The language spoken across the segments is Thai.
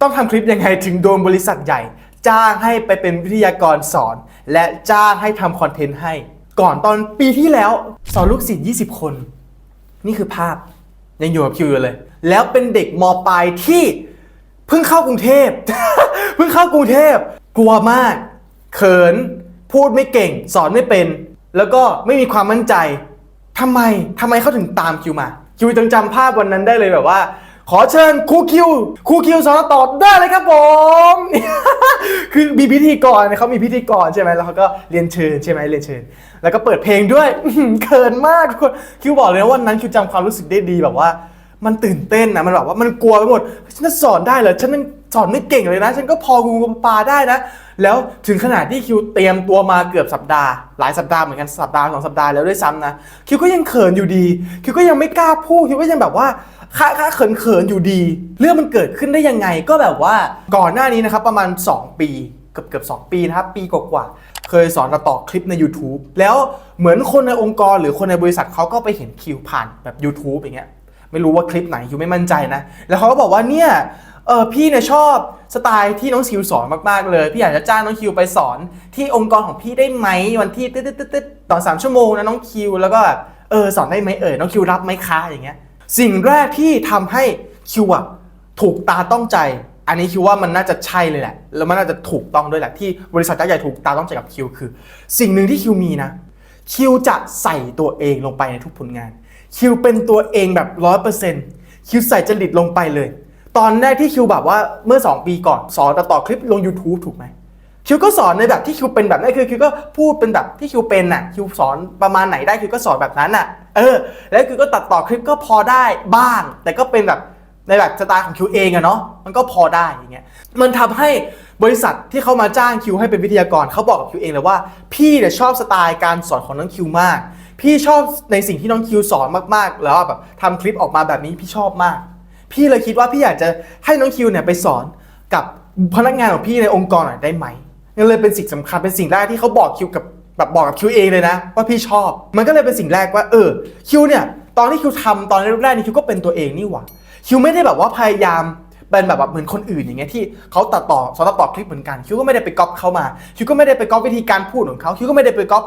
ต้องทำคลิปยังไงถึงโดนบริษัทใหญ่ จ้างให้ไปเป็นวิทยากรสอน และจ้างให้ทำคอนเทนต์ให้ ก่อนตอนปีที่แล้วสอนลูกศิษย์20 คน นี่คือภาพยังอยู่กับคิวอยู่เลย แล้วเป็นเด็กมปลายที่เพิ่งเข้ากรุงเทพ เพิ่งเข้ากรุงเทพ กลัวมาก เขิน พูดไม่เก่ง สอนไม่เป็น แล้วก็ไม่มีความมั่นใจทำไมทำไมเขาถึงตามคิวมา คิวยังจำภาพวันนั้นได้เลยแบบว่า ขอเชิญครูคิวครูคิวสอนต่อได้เลยครับผม คือมีพิธีกรเขามีพิธีกรใช่ไหมแล้วเขาก็เรียนเชิญใช่ไหมเรียนเชิญ แล้วก็เปิดเพลงด้วยเขินมากทุกคนคิวบอกเลยว่าวันนั้นคิวจำความรู้สึกได้ดีแบบว่า มันตื่นเต้นนะมันแบบว่ามันกลัวไปหมดฉันจะสอนได้เหรอฉันมัน สอนไม่เก่งเลยนะ ฉันก็พองูปลาได้นะ แล้วถึงขนาดที่คิวเตรียมตัวมาเกือบสัปดาห์ หลายสัปดาห์เหมือนกันสัปดาห์สองสัปดาห์แล้วด้วยซ้ำนะ คิวก็ยังเขินอยู่ดี คิวก็ยังไม่กล้าพูด คิวก็ยังแบบว่าค่าค่าเขินเขินๆอยู่ดี เรื่องมันเกิดขึ้นได้ยังไง ก็แบบว่าก่อนหน้านี้นะครับประมาณ 2 ปีเกือบเกือบสองปีนะครับปีกว่าๆเคยสอนต่อคลิปใน YouTube แล้วเหมือนคนในองค์กรหรือคนในบริษัทเขาก็ไปเห็นคิวผ่านแบบ YouTube อย่างเงี้ย ไม่รู้ว่าคลิปไหนคิวไม่มั่นใจนะ แล้วเขาก็บอกว่าเนี่ยเออพี่เนี่ยชอบสไตล์ที่น้องคิวสอนมากๆเลย พี่อยากจะจ้างน้องคิวไปสอนที่องค์กรของพี่ได้ไหมวันที่ตึ๊ดตึ๊ดตึ๊ดต่อสามชั่วโมงนะน้องคิวแล้วก็แบบเออสอนได้ไหมเออน้องคิวรับไหมคะอย่างเงี้ยสิ่งแรกที่ทำให้คิวอะถูกตาต้องใจ อันนี้คิวว่ามันน่าจะใช่เลยแหละ แล้วมันน่าจะถูกต้องด้วยแหละที่บริษัทยักษ์ใหญ่ถูกตาต้องใจกับคิวคือ สิ่งหนึ่งที่คิวมีนะคิวจะใส่ตัวเองลงไปในทุกผลงาน คิวเป็นตัวเองแบบร้อยเปอร์เซ็นต์คิวใส่จริตลงไปเลย ตอนแรกที่คิวแบบว่าเมื่อ 2 ปีก่อนสอนตัดต่อคลิปลง YouTube ถูกไหมคิวก็สอนในแบบที่คิวเป็นแบบนั้นคือคิวก็พูดเป็นแบบที่คิวเป็นน่ะคิวสอนประมาณไหนได้คิวก็สอนแบบนั้นน่ะเออ แล้วคิวก็ตัดต่อคลิปก็พอได้บ้าง แต่ก็เป็นแบบในแบบสไตล์ของคิวเองอะเนาะมันก็พอได้อย่างเงี้ยมันทำให้บริษัทที่เขามาจ้างคิวให้เป็นวิทยากรเขาบอกกับคิวเองเลยว่า พี่เนี่ยชอบสไตล์การสอนของน้องคิวมาก พี่ชอบในสิ่งที่น้องคิวสอนมากๆ แล้วแบบทำคลิปออกมาแบบนี้พี่ชอบมาก พี่เลยคิดว่าพี่อยากจะให้น้องคิวเนี่ยไปสอนกับพนักงานของพี่ในองค์กรหน่อยได้ไหมนั่นเลยเป็นสิ่งสำคัญเป็นสิ่งแรกที่เขาบอกคิวกับแบบบอกกับคิวเองเลยนะ ว่าพี่ชอบ มันก็เลยเป็นสิ่งแรกว่าเออคิวเนี่ยตอนที่คิวทำตอนแรกๆนี่คิวก็เป็นตัวเองนี่หว่าคิวไม่ได้แบบว่าพยายามเป็นแบบว่าเหมือนคนอื่นอย่างเงี้ยที่เขาตัดต่อสอนตัดต่อคลิปเหมือนกันคิวก็ไม่ได้ไปก๊อปเขามาคิวก็ไม่ได้ไปก๊อปวิธีการพูดของเขาคิวก็ไม่ได้ไปก๊อป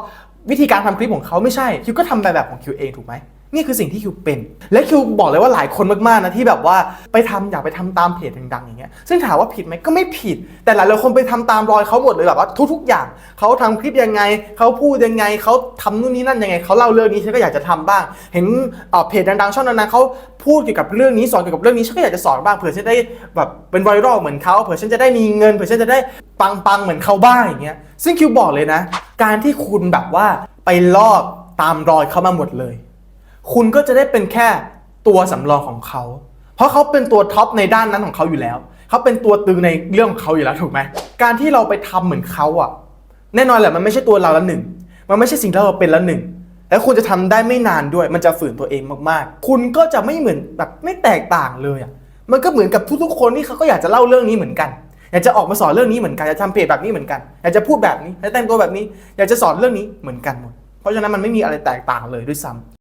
วิธีการทำคลิปของเขาไม่ใช่คิวก็ทำแบบแบบของคิวเองถูกไหมนี่คือสิ่งที่คิวเป็น และคิวบอกเลยว่าหลายคนมากๆนะที่แบบว่าไปทำอยากไปทำตามเพจดังๆอย่างเงี้ยซึ่งถามว่าผิดไหมก็ไม่ผิด แต่หลายๆคนไปทำตามรอยเขาหมดเลยแบบว่าทุก ๆ อย่างเขาทำคลิปยังไงเขาพูดยังไงเขาทำนู่นนี่นั่นยังไงเขาเล่าเรื่องนี้ฉันก็อยากจะทำบ้าง เห็นเอ่อเพจดังๆช่องดังๆเขาพูดเกี่ยวกับเรื่องนี้สอนเกี่ยวกับเรื่องนี้ฉันก็อยากจะสอนบ้างเผื่อฉันได้แบบเป็นไวรัลเหมือนเขาเผื่อฉันจะได้มีเงินเผื่อฉันจะได้ปังๆเหมือนเขาบ้างอย่างเงี้ยซึ่งคิวบอกเลยนะ การที่คุณแบบว่าไปลอกตามรอยเขามาหมดเลย คุณก็จะได้เป็นแค่ตัวสำรองของเขา เพราะเขาเป็นตัวท็อปในด้านนั้นของเขาอยู่แล้ว เขาเป็นตัวตึงในเรื่องของเขาอยู่แล้วถูกไหม การที่เราไปทำเหมือนเขาอะ แน่นอนแหละมันไม่ใช่ตัวเราละหนึ่ง มันไม่ใช่สิ่งที่เราเป็นละหนึ่ง แล้วคุณจะทำได้ไม่นานด้วย มันจะฝืนตัวเองมากๆ คุณก็จะไม่เหมือนแบบไม่แตกต่างเลยอะ มันก็เหมือนกับทุกๆคนที่เขาก็อยากจะเล่าเรื่องนี้เหมือนกัน อยากจะออกมาสอนเรื่องนี้เหมือนกันอยากจะทำเพจแบบนี้เหมือนกันอยากจะพูดแบบนี้อยากจะแต่งตัวแบบนี้อยากจะสอนเรื่องนี้เหมือนกันหมดเพราะฉะนั้นมันไม่มีอะไรแตกต่างเลยด้วยซ้ำ